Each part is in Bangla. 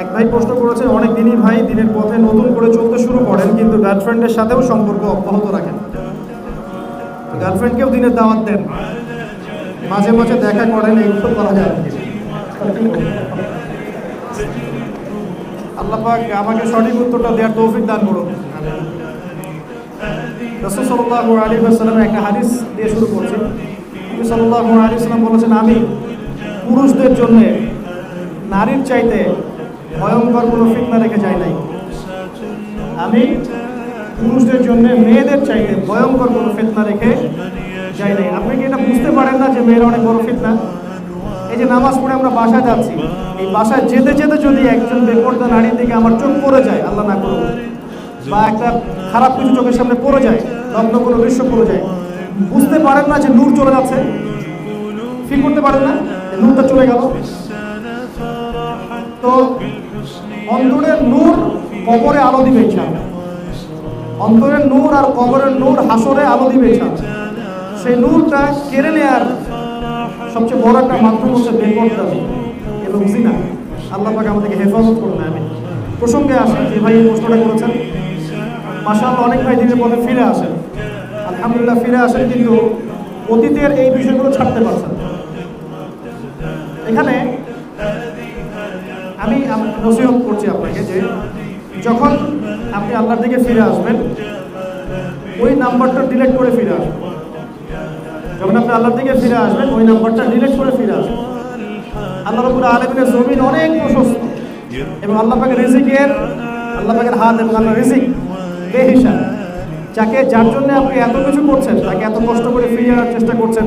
এক ভাই প্রশ্ন করেছেন অনেক দিনই ভাই দিনের পথে নতুন করে চলতে শুরু করেন, কিন্তু গার্লফ্রেন্ডের সাথেও সম্পর্ক অব্যাহত রাখেন। গার্লফ্রেন্ডকেও দিনের দাওয়াত দেন। মাঝে মাঝে দেখা করেন এইগুলো করা যায় আল্লাহ আমাকে সঠিক উত্তরটা দেওয়ার তৌফিক দান করুন। শুরু বলেছেন, আমি পুরুষদের জন্য নারীর চাইতে ভয়ঙ্কর কোনো ফিতনা রেখে যাই নাই। আমি পুরুষদের জন্য, মেয়েদের চাইতে ভয়ঙ্কর কোনো ফিতনা রেখে যাই নাই। আপনি কি এটা বুঝতে পারেন না যে মেয়েরা অনেক বড় ফিতনা? এই যে নামাজ পড়ে আমরা বাসায় যাচ্ছি, এই বাসায় যেতে যেতে যদি একজন বেপর্দা নারীর দিকে আমার চোখ পড়ে যায়, আল্লাহ না করুন বা একটা খারাপ কিছু চোখের সামনে পড়ে যায় লগ্ন কোনো দৃশ্য পড়ে যায়, বুঝতে পারেন না যে নূর চলে যাচ্ছে? ফিল করতে পারেন না? নূরটা চলে গেল? তো অন্তরের নূর কবরে আলো দিবে অন্তরের নূর আর কবরের নূর হাসরে আলো দিবে সেই নূরটা কেড়ে নেয়ার সবচেয়ে বড় একটা মাধ্যম হচ্ছে বেপরদা এবং জিনা। আল্লাহ পাক আমাদেরকে হেফাজত করুন আমি প্রসঙ্গে আসি, যে ভাই এই প্রশ্নটা করেছেন। মাসাল্লাহ অনেক ভাই দিনের পথে ফিরে আসেন। আলহামদুলিল্লাহ, ফিরে আসেন, কিন্তু অতীতের এই বিষয়গুলো ছাড়তে পারছেন এখানে নসিহত করছি আপনাকে যে যখন আপনি আল্লাহর দিকে ফিরে আসবেন, ওই নাম্বারটা ডিলিট করে ফিরে আসবেন। যখন আপনি আল্লাহর দিকে ফিরে আসবেন, ওই নাম্বারটা ডিলিট করে ফিরে আসবেন। আল্লাহ রবুল আলমিনের জমিন অনেক প্রশস্ত এবং আল্লাহ পাকের রিজিকের, আল্লাহ পাকের হাত এবং আল্লাহ রিজিক বেহিসাব। যাকে যার জন্য আপনি এত কিছু করছেন, তাকে এত কষ্ট করে ফিরিয়ে আনার চেষ্টা করছেন,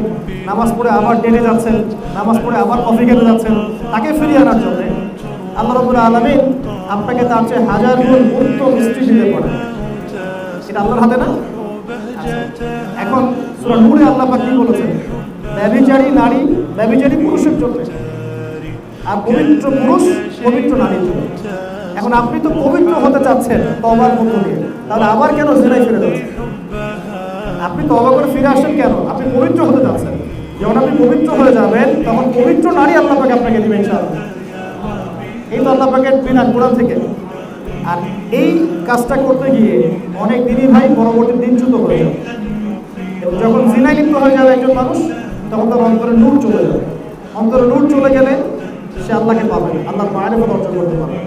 নামাজ পড়ে আবার ডেটে যাচ্ছেন, নামাজ পড়ে আবার কফি খেতে যাচ্ছেন, তাকে ফিরিয়ে আনার জন্য আল্লাহ রবুল আলমিন আপনাকে তার চেয়ে হাজার গুণ উত্তম স্ত্রী দিতে পারেন। এটা আল্লাহর হাতে না। এখন সুরা নূরে আল্লাহ কি বলেছেন? ব্যভিচারী নারী, ব্যভিচারী পুরুষের জন্য। আর পবিত্র পুরুষ পবিত্র নারীর এখন আপনি তো পবিত্র হতে চাচ্ছেন তবার মধ্য দিয়ে। তাহলে আবার কেন জেনায় ফিরে যাচ্ছেন আপনি তবা করে ফিরে আসেন কেন? আপনি পবিত্র হতে চাচ্ছেন। যখন আপনি পবিত্র হয়ে যাবেন, তখন পবিত্র নারী আল্লাহ পাকে আপনাকে দিবেন ইনশাআল্লাহ। এই তো আল্লাহ পাকের বিনা কোরআন থেকে। আর এই কাজটা করতে গিয়ে অনেক দিনই ভাই পরবর্তী দিন দিনচ্যুত হয়ে যাবে। যখন জিনায় লিপ্ত হয়ে যাবে একজন মানুষ, তখন তার অন্তরে নূর চলে যাবে। অন্তরে নূর চলে গেলে সে আল্লাহকে পাবে না। আল্লাহর মায়ের মতো অর্জন করতে পারবে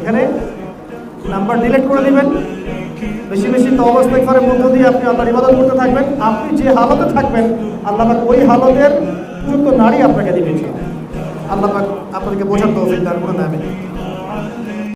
এখানে নাম্বার ডিলিট করে দিবেন। বেশি বেশি তওবা ইস্তেগফারের মধ্য দিয়ে আপনি আল্লাহর ইবাদত করতে থাকবেন। আপনি যে হালতে থাকবেন, আল্লাহ ওই হালতের উপযুক্ত নারী আপনাকে দিবেন। আল্লাহ আপনাকে বোঝার তৌফিক দান করে দেবেন